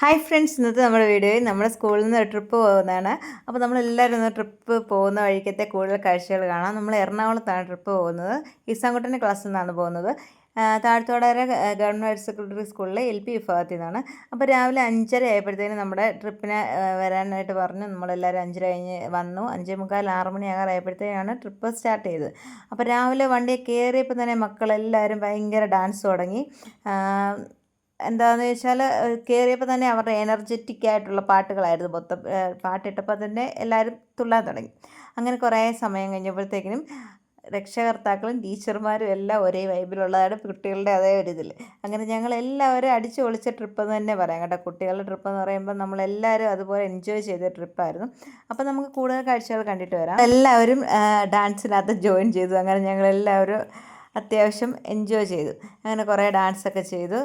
Hi friends ഇന്നത്തെ നമ്മുടെ വീഡിയോയിൽ നമ്മുടെ സ്കൂളിൽ നിന്ന് ട്രിപ്പ് പോകുന്നതാണ്. അപ്പോൾ നമ്മളെല്ലാവരും ഒന്ന് ട്രിപ്പ് പോകുന്ന വഴിക്കത്തെ കൂടുതൽ കാഴ്ചകൾ കാണാം. നമ്മൾ എറണാകുളത്താണ് ട്രിപ്പ് പോകുന്നത്. ഇസാംകുട്ടന്റെ ക്ലാസ്സിൽ നിന്നാണ് പോകുന്നത്. താഴ്ത്തോടര ഗവൺമെന്റ് ഹയർ സെക്കൻഡറി സ്കൂളിലെ എൽ പി വിഭാഗത്തിൽ നിന്നാണ്. അപ്പോൾ രാവിലെ അഞ്ചര ആയപ്പോഴത്തേനും നമ്മുടെ ട്രിപ്പിന് വരാനായിട്ട് പറഞ്ഞു. നമ്മളെല്ലാവരും അഞ്ചര കഴിഞ്ഞ് വന്നു. അഞ്ചേ മുക്കാൽ ആറ് മണി ആകാറായപ്പോഴത്തേക്കാണ് ട്രിപ്പ് സ്റ്റാർട്ട് ചെയ്തത്. അപ്പോൾ രാവിലെ വണ്ടിയെ കയറിയപ്പോൾ തന്നെ മക്കളെല്ലാവരും ഭയങ്കര ഡാൻസ് തുടങ്ങി. എന്താണെന്ന് വെച്ചാൽ കയറിയപ്പോൾ തന്നെ അവരുടെ എനർജറ്റിക് ആയിട്ടുള്ള പാട്ടുകളായിരുന്നു മൊത്തം. പാട്ടിട്ടപ്പോൾ തന്നെ എല്ലാവരും തുള്ളാൻ തുടങ്ങി. അങ്ങനെ കുറേ സമയം കഴിഞ്ഞപ്പോഴത്തേക്കിനും രക്ഷകർത്താക്കളും ടീച്ചർമാരും എല്ലാം ഒരേ വൈബിലുള്ളതാണ് കുട്ടികളുടെ അതേ ഒരു ഇതിൽ അങ്ങനെ ഞങ്ങൾ എല്ലാവരും അടിച്ചു പൊളിച്ച ട്രിപ്പ് എന്ന് തന്നെ പറയാം കേട്ടോ. കുട്ടികളുടെ ട്രിപ്പ് എന്ന് പറയുമ്പോൾ നമ്മളെല്ലാവരും അതുപോലെ എൻജോയ് ചെയ്ത ട്രിപ്പായിരുന്നു അപ്പോൾ നമുക്ക് കൂടുതൽ കാഴ്ചകൾ കണ്ടിട്ട് വരാം. എല്ലാവരും ഡാൻസിനകത്ത് ജോയിൻ ചെയ്തു. അങ്ങനെ ഞങ്ങളെല്ലാവരും അത്യാവശ്യം എൻജോയ് ചെയ്തു. അങ്ങനെ കുറേ ഡാൻസൊക്കെ ചെയ്തു.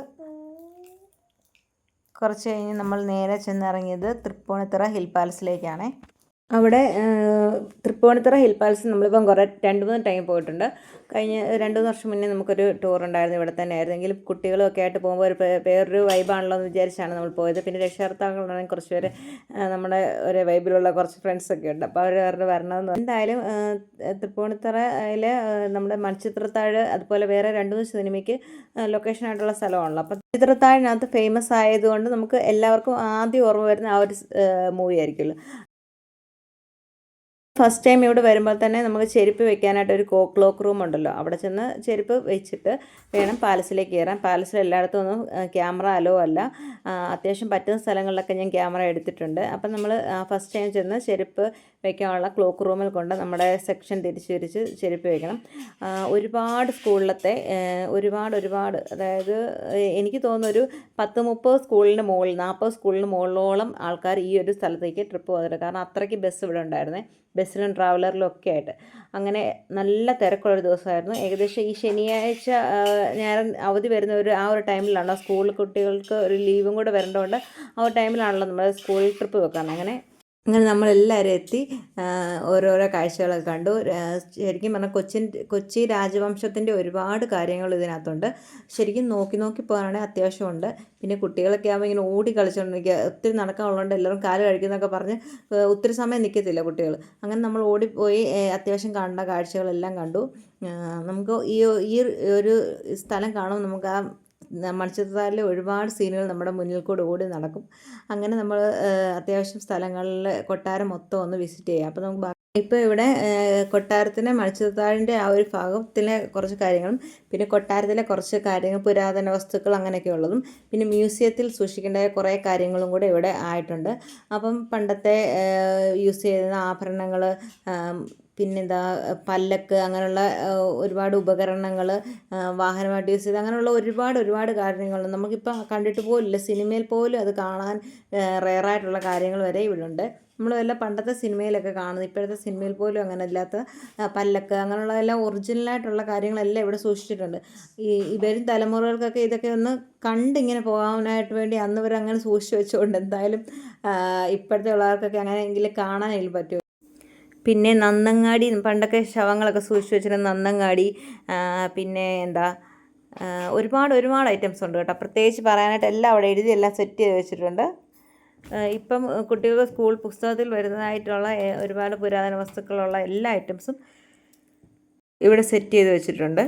കുറച്ച് കഴിഞ്ഞ് നമ്മൾ നേരെ ചെന്നിറങ്ങിയത് തൃപ്പൂണിത്തുറ ഹിൽ പാലസിലേക്കാണ്. അവിടെ തൃപ്പൂണിത്തുറ ഹിൽ പാലസ് നമ്മളിപ്പം കുറേ രണ്ട് മൂന്ന് ടൈം പോയിട്ടുണ്ട്. കഴിഞ്ഞ രണ്ട് മൂന്ന് വർഷം മുന്നേ നമുക്കൊരു ടൂർ ഉണ്ടായിരുന്നു ഇവിടെ തന്നെ ആയിരുന്നു. എങ്കിലും കുട്ടികളൊക്കെ ആയിട്ട് പോകുമ്പോൾ ഒരു വേറൊരു വൈബാണല്ലോ എന്ന് വിചാരിച്ചാണ് നമ്മൾ പോയത്. പിന്നെ രക്ഷകർത്താക്കളുണ്ടെങ്കിൽ കുറച്ച് പേര് നമ്മുടെ ഒരു വൈബിലുള്ള കുറച്ച് ഫ്രണ്ട്സൊക്കെ ഉണ്ട്. അപ്പോൾ അവർ അവരുടെ വരണമെന്ന് എന്തായാലും തൃപ്പൂണിത്തറയിൽ നമ്മുടെ മൺചിത്രത്താഴ് അതുപോലെ വേറെ രണ്ട് മൂന്ന് സിനിമയ്ക്ക് ലൊക്കേഷൻ ആയിട്ടുള്ള സ്ഥലമാണല്ലോ. അപ്പോൾ ചിത്രത്താഴിനകത്ത് ഫേമസ് ആയതുകൊണ്ട് നമുക്ക് എല്ലാവർക്കും ആദ്യം ഓർമ്മ വരുന്ന ആ ഒരു മൂവി ആയിരിക്കുമല്ലോ. ഫസ്റ്റ് ടൈം ഇവിടെ വരുമ്പോൾ തന്നെ നമുക്ക് ചെരുപ്പ് വെക്കാനായിട്ട് ഒരു ക്ലോക്ക് റൂം ഉണ്ടല്ലോ. അവിടെ ചെന്ന് ചെരുപ്പ് വെച്ചിട്ട് വേണം പാലസിലേക്ക് കയറാൻ. പാലസിൽ എല്ലായിടത്തും ഒന്നും ക്യാമറ അലോ അല്ല. അത്യാവശ്യം പറ്റുന്ന സ്ഥലങ്ങളിലൊക്കെ ഞാൻ ക്യാമറ എടുത്തിട്ടുണ്ട്. അപ്പം നമ്മൾ ഫസ്റ്റ് ടൈം ചെന്ന് ചെരുപ്പ് വെക്കാനുള്ള ക്ലോക്ക് റൂമിൽ കൊണ്ട് നമ്മുടെ സെക്ഷൻ തിരിച്ച് തിരിച്ച് ചെരുപ്പ് വെക്കണം. ഒരുപാട് സ്കൂളിലത്തെ ഒരുപാട് ഒരുപാട് അതായത് എനിക്ക് തോന്നുന്നു ഒരു പത്ത് മുപ്പത് സ്കൂളിന് മുകളിൽ നാൽപ്പത് സ്കൂളിന് മുകളിലോളം ആൾക്കാർ ഈ ഒരു സ്ഥലത്തേക്ക് ട്രിപ്പ് പോകുന്നുണ്ട് കാരണം അത്രയ്ക്ക് ബസ് ഇവിടെ ഉണ്ടായിരുന്നേ. ബസ്സിലും ട്രാവലറിലും ഒക്കെ ആയിട്ട്. അങ്ങനെ നല്ല തിരക്കുള്ളൊരു ദിവസമായിരുന്നു. ഏകദേശം ഈ ശനിയാഴ്ച ഞാൻ അവധി വരുന്ന ഒരു ആ ഒരു ടൈമിലാണ് സ്കൂൾ കുട്ടികൾക്ക് ഒരു ലീവും കൂടെ വരേണ്ടതുകൊണ്ട് ആ ഒരു ടൈമിലാണല്ലോ നമ്മൾ സ്കൂൾ ട്രിപ്പ് വെക്കാൻ അങ്ങനെ അങ്ങനെ നമ്മളെല്ലാവരും എത്തി ഓരോരോ കാഴ്ചകളൊക്കെ കണ്ടു. ശരിക്കും പറഞ്ഞാൽ കൊച്ചിൻ കൊച്ചി രാജവംശത്തിന്റെ ഒരുപാട് കാര്യങ്ങൾ ഇതിനകത്തുണ്ട്. ശരിക്കും നോക്കി നോക്കി പോകാനാണെങ്കിൽ അത്യാവശ്യമുണ്ട്. പിന്നെ കുട്ടികളൊക്കെ ആകുമ്പോൾ ഇങ്ങനെ ഓടി കളിച്ചുകൊണ്ടിരിക്കുക ഒത്തിരി നടക്കാനുള്ളതുകൊണ്ട് എല്ലാവരും കാൽ കഴിക്കുന്നൊക്കെ പറഞ്ഞ് ഒത്തിരി സമയം നിൽക്കത്തില്ല കുട്ടികൾ. അങ്ങനെ നമ്മൾ ഓടിപ്പോയി അത്യാവശ്യം കാണേണ്ട കാഴ്ചകളെല്ലാം കണ്ടു. നമുക്ക് ഈ ഈ ഒരു സ്ഥലം കാണുമ്പോൾ നമുക്ക് ആ മൺചിത്രത്താഴിലെ ഒരുപാട് സീനുകൾ നമ്മുടെ മുന്നിൽ കൂടെ ഓടി നടക്കും. അങ്ങനെ നമ്മൾ അത്യാവശ്യം സ്ഥലങ്ങളിൽ കൊട്ടാരം മൊത്തം ഒന്ന് വിസിറ്റ് ചെയ്യാം. അപ്പോൾ നമുക്ക് ഇപ്പോൾ ഇവിടെ കൊട്ടാരത്തിന്റെ മണിച്ചിത്രത്താഴിന്റെ ആ ഒരു ഭാഗത്തിലെ കുറച്ച് കാര്യങ്ങളും പിന്നെ കൊട്ടാരത്തിലെ കുറച്ച് കാര്യങ്ങൾ പുരാതന വസ്തുക്കൾ അങ്ങനെയൊക്കെ ഉള്ളതും പിന്നെ മ്യൂസിയത്തിൽ സൂക്ഷിക്കേണ്ട കുറേ കാര്യങ്ങളും കൂടെ ഇവിടെ ആയിട്ടുണ്ട്. അപ്പം പണ്ടത്തെ യൂസ് ചെയ്യുന്ന ആഭരണങ്ങൾ പിന്നെന്താ പല്ലക്ക് അങ്ങനെയുള്ള ഒരുപാട് ഉപകരണങ്ങൾ വാഹനമായിട്ട് യൂസ് ചെയ്ത് അങ്ങനെയുള്ള ഒരുപാട് ഒരുപാട് കാര്യങ്ങൾ നമുക്കിപ്പോൾ കണ്ടിട്ട് പോലില്ല സിനിമയിൽ പോലും അത് കാണാൻ റെയറായിട്ടുള്ള കാര്യങ്ങൾ വരെ ഇവിടെ ഉണ്ട് നമ്മൾ വല്ല പണ്ടത്തെ സിനിമയിലൊക്കെ കാണുന്നത്. ഇപ്പോഴത്തെ സിനിമയിൽ പോലും അങ്ങനെ ഇല്ലാത്ത പല്ലക്ക് അങ്ങനെയുള്ളതെല്ലാം ഒറിജിനലായിട്ടുള്ള കാര്യങ്ങളെല്ലാം ഇവിടെ സൂക്ഷിച്ചിട്ടുണ്ട്. ഈ ഇവരും തലമുറകൾക്കൊക്കെ ഇതൊക്കെ ഒന്ന് കണ്ടിങ്ങനെ പോകാനായിട്ട് വേണ്ടി അന്ന് ഇവർ അങ്ങനെ സൂക്ഷിച്ച് വെച്ചുകൊണ്ട് എന്തായാലും ഇപ്പോഴത്തെ ഉള്ളവർക്കൊക്കെ അങ്ങനെയെങ്കിലും കാണാനെങ്കിലും പറ്റും പിന്നെ നന്നങ്ങാടി പണ്ടൊക്കെ ശവങ്ങളൊക്കെ സൂക്ഷിച്ച് വെച്ചിരുന്ന നന്നങ്ങാടി പിന്നെ എന്താ ഒരുപാട് ഒരുപാട് ഐറ്റംസ് ഉണ്ട് കേട്ടോ. പ്രത്യേകിച്ച് പറയാനായിട്ട് എല്ലാം അവിടെ എഴുതി എല്ലാം സെറ്റ് ചെയ്ത് വെച്ചിട്ടുണ്ട്. ഇപ്പം കുട്ടികൾക്ക് സ്കൂൾ പുസ്തകത്തിൽ വരുന്നതായിട്ടുള്ള ഒരുപാട് പുരാതന വസ്തുക്കളുള്ള എല്ലാ ഐറ്റംസും ഇവിടെ സെറ്റ് ചെയ്ത് വെച്ചിട്ടുണ്ട്.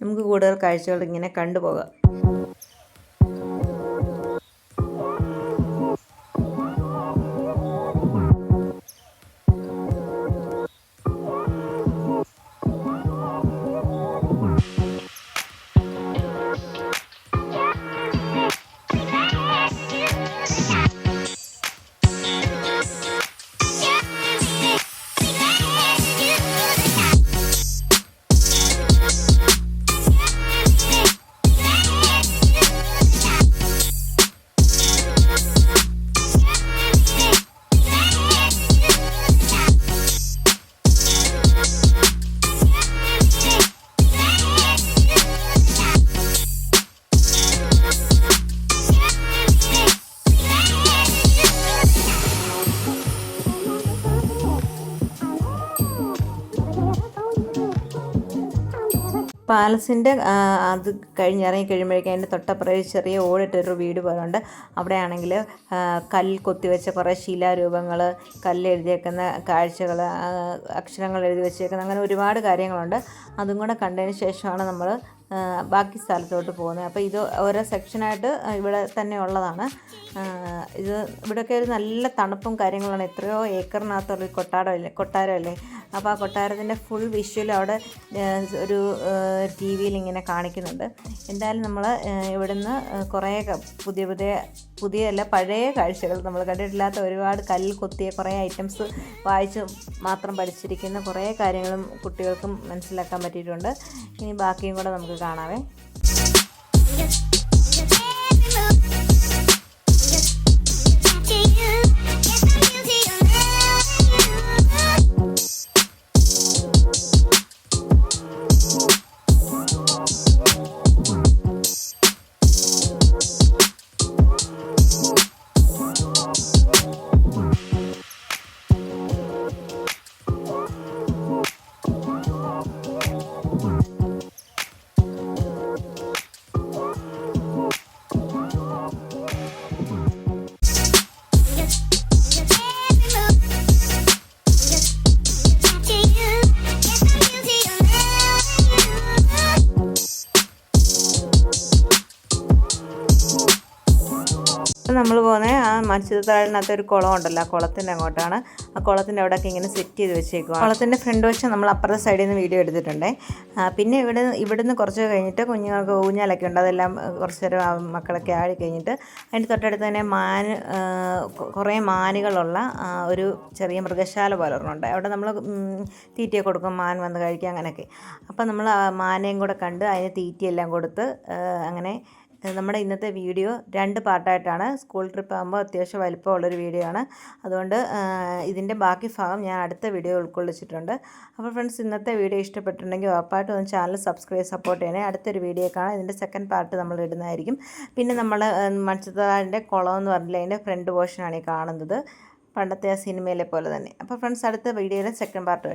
നമുക്ക് കൂടുതൽ കാഴ്ചകൾ ഇങ്ങനെ കണ്ടുപോകാം. പാലസിന്റെ അത് കഴിഞ്ഞിറങ്ങി കഴിയുമ്പോഴേക്കും അതിന്റെ തൊട്ടപ്പുറം ചെറിയ ഓടിട്ടൊരു വീട് പോലുണ്ട്. അവിടെയാണെങ്കിൽ കല്ല് കൊത്തിവെച്ച കുറേ ശിലാരൂപങ്ങൾ കല്ലെഴുതിയേക്കുന്ന കാഴ്ചകൾ അക്ഷരങ്ങൾ എഴുതി വെച്ചേക്കുന്ന അങ്ങനെ ഒരുപാട് കാര്യങ്ങളുണ്ട്. അതും കൂടെ കണ്ടതിന് ശേഷമാണ് നമ്മൾ ബാക്കി സ്ഥലത്തോട്ട് പോകുന്നത് അപ്പോൾ ഇത് ഓരോ സെക്ഷനായിട്ട് ഇവിടെ തന്നെ ഉള്ളതാണ്. ഇത് ഇവിടെയൊക്കെ ഒരു നല്ല തണുപ്പും കാര്യങ്ങളാണ്. എത്രയോ ഏക്കറിനകത്തുള്ള കൊട്ടാരമല്ലേ കൊട്ടാരമല്ലേ അപ്പോൾ ആ കൊട്ടാരത്തിന്റെ ഫുൾ വിഷ്വൽ അവിടെ ഒരു ടി വിയിൽ ഇങ്ങനെ കാണിക്കുന്നുണ്ട്. എന്തായാലും നമ്മൾ ഇവിടുന്ന് കുറേ പുതിയ പുതിയ പുതിയല്ല പഴയ കാഴ്ചകൾ നമ്മൾ കണ്ടിട്ടില്ലാത്ത ഒരുപാട് കല്ല് കൊത്തിയ കുറേ ഐറ്റംസ് വായിച്ച് മാത്രം പഠിച്ചിരിക്കുന്ന കുറേ കാര്യങ്ങളും കുട്ടികൾക്കും മനസ്സിലാക്കാൻ പറ്റിയിട്ടുണ്ട്. ഇനി ബാക്കിയും കൂടെ നമുക്ക് കാണാവേ. ഇപ്പം നമ്മൾ പോകുന്നത് ആ മത്സ്യത്താഴിനകത്ത് ഒരു കുളം ഉണ്ടല്ലോ ആ കുളത്തിന്റെ അങ്ങോട്ടാണ്. ആ കുളത്തിന്റെ അവിടെയൊക്കെ ഇങ്ങനെ സെറ്റ് ചെയ്ത് വെച്ചേക്കുക കുളത്തിന്റെ ഫ്രണ്ട് വശം നമ്മൾ അപ്പുറത്തെ സൈഡിൽ നിന്ന് വീഡിയോ എടുത്തിട്ടുണ്ട്. പിന്നെ ഇവിടെ ഇവിടുന്ന് കുറച്ച് കഴിഞ്ഞിട്ട് കുഞ്ഞുങ്ങൾക്ക് ഊഞ്ഞാലൊക്കെ ഉണ്ട്. അതെല്ലാം കുറച്ച് നേരം മക്കളൊക്കെ ആഴി കഴിഞ്ഞിട്ട് അതിന്റെ തൊട്ടടുത്ത് തന്നെ മാൻ കുറേ മാനുകളുള്ള ഒരു ചെറിയ മൃഗശാല പോലെ ഒരെണ്ണമുണ്ട് അവിടെ നമ്മൾ തീറ്റയൊക്കെ കൊടുക്കും മാൻ വന്ന് കഴിക്കുക അങ്ങനെയൊക്കെ. അപ്പം നമ്മൾ മാനയും കൂടെ കണ്ട് അതിന് തീറ്റയെല്ലാം കൊടുത്ത് അങ്ങനെ നമ്മുടെ ഇന്നത്തെ വീഡിയോ രണ്ട് പാർട്ടായിട്ടാണ്. സ്കൂൾ ട്രിപ്പ് ആകുമ്പോൾ അത്യാവശ്യം വലിപ്പമുള്ളൊരു വീഡിയോ ആണ്. അതുകൊണ്ട് ഇതിന്റെ ബാക്കി ഭാഗം ഞാൻ അടുത്ത വീഡിയോ ഉൾക്കൊള്ളിച്ചിട്ടുണ്ട്. അപ്പോൾ ഫ്രണ്ട്സ് ഇന്നത്തെ വീഡിയോ ഇഷ്ടപ്പെട്ടിട്ടുണ്ടെങ്കിൽ ഉറപ്പായിട്ടും ഒന്ന് ചാനൽ സബ്സ്ക്രൈബ് സപ്പോർട്ട് ചെയ്യണേ. അടുത്തൊരു വീഡിയോ കാണാം. ഇതിന്റെ സെക്കൻഡ് പാർട്ട് നമ്മൾ ഇടുന്നതായിരിക്കും. പിന്നെ നമ്മൾ മത്സ്യത്താഴിന്റെ കുളം എന്ന് പറഞ്ഞില്ല അതിന്റെ ഫ്രണ്ട് പോർഷനാണ് ഈ കാണുന്നത്. പണ്ടത്തെ ആ സിനിമയിലെ പോലെ തന്നെ. അപ്പോൾ ഫ്രണ്ട്സ് അടുത്ത വീഡിയോയിലെ സെക്കൻഡ് പാർട്ട്